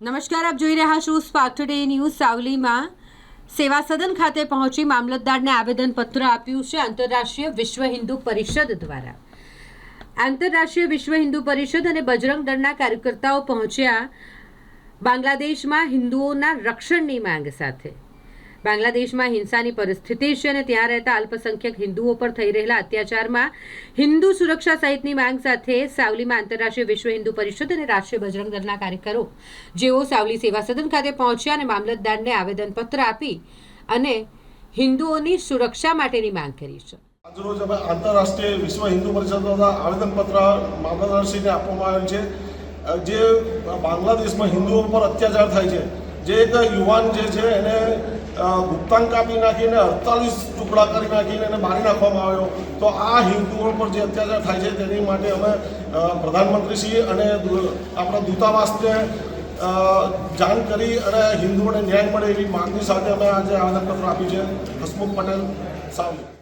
નમસ્કાર, આપ જોઈ રહ્યા છો સ્પાર્ક ટુડે ન્યૂઝ સાવલીમાં. સેવા સદન ખાતે પહોંચી મામલતદારને આવેદનપત્ર આપ્યું છે આંતરરાષ્ટ્રીય વિશ્વ હિન્દુ પરિષદ દ્વારા. આંતરરાષ્ટ્રીય વિશ્વ હિન્દુ પરિષદ અને બજરંગ દળના કાર્યકર્તાઓ પહોંચ્યા બાંગ્લાદેશમાં હિન્દુઓના રક્ષણની માંગ સાથે. બાંગ્લાદેશમાં હિંસાની પરિસ્થિતિ છે અને ત્યાં રહેતા અલ્પસંખ્યક હિન્દુઓ પર થઈ રહેલા અત્યાચારમાં હિન્દુ સુરક્ષા સહિતની માંગ સાથે સાવલીમાં આંતરરાષ્ટ્રીય વિશ્વ હિન્દુ પરિષદ અને રાષ્ટ્રીય બજરંગ દળના કાર્યકરો, જેઓ સાવલી સેવા સદન ખાતે પહોંચ્યા અને મામલતદારને આવેદનપત્ર આપી અને હિન્દુઓની સુરક્ષા માટેની માંગ કરી છે. આજરોજ અમે આંતરરાષ્ટ્રીય વિશ્વ હિન્દુ પરિષદ દ્વારા આવેદનપત્ર મામલતદારશ્રીને આપવામાં આવેલ છે. જે બાંગ્લાદેશમાં હિન્દુઓ પર અત્યાચાર થાય છે જે એક યુવાન જે છે એને ગુપ્તાંગ કાપી નાખીને અડતાલીસ ટુકડા કરી નાખીને એને મારી નાખવામાં આવ્યો. તો આ હિન્દુઓ પર જે અત્યાચાર થાય છે તેની માટે અમે પ્રધાનમંત્રીશ્રી અને આપણા દૂતાવાસને જાણ કરી અને હિન્દુઓને ન્યાય મળે એવી માંગણી સાથે અમે આજે આવેદનપત્ર આપ્યું છે. હસમુખ પટેલ, સાવલી.